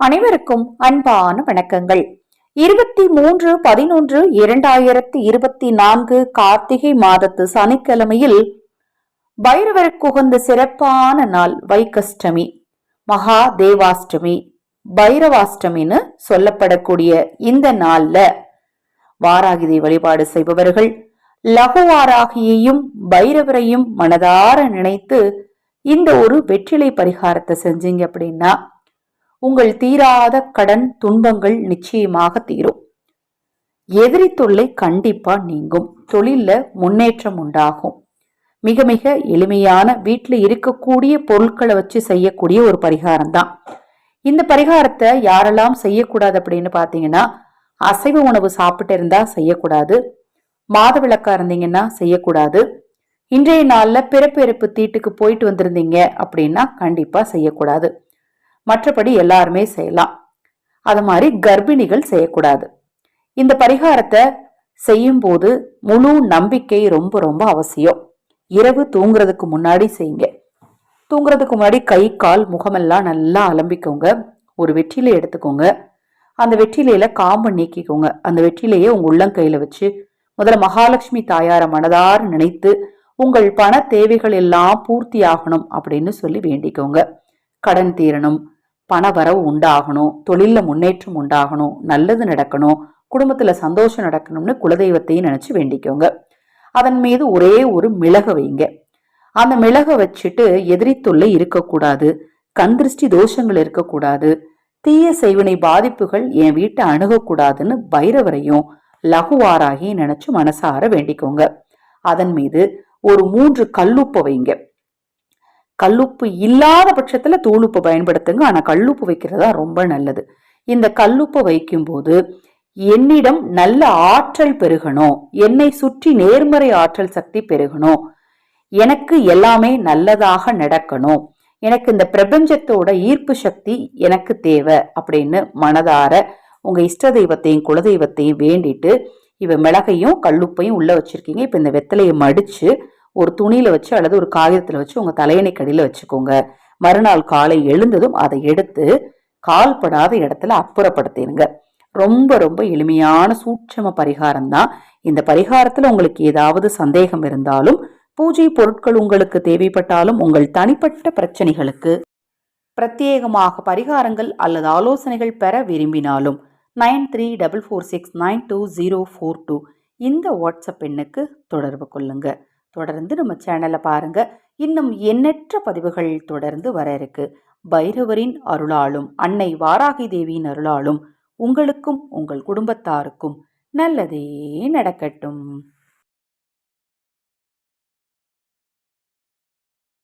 அனைவருக்கும் அன்பான வணக்கங்கள். இருபத்தி மூன்று பதினொன்று இரண்டாயிரத்தி இருபத்தி நான்கு கார்த்திகை மாதத்து சனிக்கிழமையில் பைரவருக்கு உகந்த சிறப்பான நாள் வைகஷ்டமி மகா தேவாஷ்டமி பைரவாஷ்டமின்னு சொல்லப்படக்கூடிய இந்த நாள்ல வாராகிதை வழிபாடு செய்பவர்கள் லகுவாராகியையும் பைரவரையும் மனதார நினைத்து இந்த ஒரு வெற்றிலை பரிகாரத்தை செஞ்சீங்க அப்படின்னா உங்கள் தீராத கடன் துன்பங்கள் நிச்சயமாக தீரும். எதிரி தொல்லை கண்டிப்பா நீங்கும். தொழில்ல முன்னேற்றம் உண்டாகும். மிக மிக எளிமையான வீட்டில் இருக்கக்கூடிய பொருட்களை வச்சு செய்யக்கூடிய ஒரு பரிகாரம் தான் இந்த பரிகாரத்தை யாரெல்லாம் செய்யக்கூடாது அப்படின்னு பார்த்தீங்கன்னா அசைவ உணவு சாப்பிட்டு இருந்தா செய்யக்கூடாது. மாதவிளக்கா இருந்தீங்கன்னா செய்யக்கூடாது. இன்றைய நாளில் பிறப்பிறப்பு தீட்டுக்கு போயிட்டு வந்திருந்தீங்க அப்படின்னா கண்டிப்பா செய்யக்கூடாது. மற்றபடி எல்லாருமே செய்யலாம். அது மாதிரி கர்ப்பிணிகள் செய்யக்கூடாது. இந்த பரிகாரத்தை செய்யும்போது முழு நம்பிக்கை ரொம்ப ரொம்ப அவசியம். இரவு தூங்குறதுக்கு முன்னாடி செய்யுங்க. தூங்குறதுக்கு முன்னாடி கை கால் முகமெல்லாம் நல்லா அலம்பிக்கோங்க. ஒரு வெற்றிலை எடுத்துக்கோங்க. அந்த வெற்றிலையில காம்பை நீக்கிக்கோங்க. அந்த வெற்றிலையை உங்க உள்ளங்கையில வச்சு முதல்ல மகாலட்சுமி தாயார மனதார் நினைத்து உங்கள் பண தேவைகள் எல்லாம் பூர்த்தி ஆகணும் அப்படின்னு சொல்லி வேண்டிக்கோங்க. கடன் தீரணும். பண வரவு உண்டாகணும் தொழிலில் முன்னேற்றம் உண்டாகணும் நல்லது நடக்கணும் குடும்பத்தில் சந்தோஷம் நடக்கணும்னு குலதெய்வத்தையும் நினச்சி வேண்டிக்கோங்க. அதன் மீது ஒரே ஒரு மிளக வைங்க. அந்த மிளக வச்சுட்டு எதிரி தொல்லை இருக்கக்கூடாது கந்திருஷ்டி தோஷங்கள் இருக்கக்கூடாது தீய செய்வினை பாதிப்புகள் என் வீட்டை அணுகக்கூடாதுன்னு பைரவரையும் லகுவாராகி நினைச்சு மனசார வேண்டிக்கோங்க. அதன் மீது ஒரு மூன்று கல்லுப்பை வைங்க. கல்லுப்பு இல்லாத பட்சத்தில் தூளுப்பு பயன்படுத்துங்க. ஆனால் கல்லுப்பு வைக்கிறதா ரொம்ப நல்லது. இந்த கல்லுப்பு வைக்கும்போது என்னிடம் நல்ல ஆற்றல் பெருகணும். என்னை சுற்றி நேர்மறை ஆற்றல் சக்தி பெருகணும். எனக்கு எல்லாமே நல்லதாக நடக்கணும். எனக்கு இந்த பிரபஞ்சத்தோட ஈர்ப்பு சக்தி எனக்கு தேவை அப்படின்னு மனதார உங்க இஷ்ட தெய்வத்தையும் குலதெய்வத்தையும் வேண்டிட்டு இவ மிளகையும் கல்லுப்பையும் உள்ள வச்சிருக்கீங்க. இப்ப இந்த வெத்தலையை மடிச்சு ஒரு துணியில வச்சு அல்லது ஒரு காகிதத்தில் வச்சு உங்க தலையணை கடியில வச்சுக்கோங்க. மறுநாள் காலை எழுந்ததும் அதை எடுத்து கால்படாத இடத்துல அப்புறப்படுத்திடுங்க. ரொம்ப ரொம்ப எளிமையான சூட்சம பரிகாரம் தான். இந்த பரிகாரத்தில் உங்களுக்கு ஏதாவது சந்தேகம் இருந்தாலும் பூஜை பொருட்கள் உங்களுக்கு தேவைப்பட்டாலும் உங்கள் தனிப்பட்ட பிரச்சனைகளுக்கு பிரத்யேகமாக பரிகாரங்கள் அல்லது ஆலோசனைகள் பெற விரும்பினாலும் nine three double four six nine two zero four two இந்த வாட்ஸ்அப் எண்ணுக்கு தொடர்பு கொள்ளுங்கள் தொடர்ந்து நம்ம சேனலை பாருங்க. இன்னும் எண்ணற்ற பதிவுகள் தொடர்ந்து வர இருக்கு. பைரவரின் அருளாலும் அன்னை வாராகி தேவியின் அருளாலும் உங்களுக்கும் உங்கள் குடும்பத்தாருக்கும் நல்லதே நடக்கட்டும்.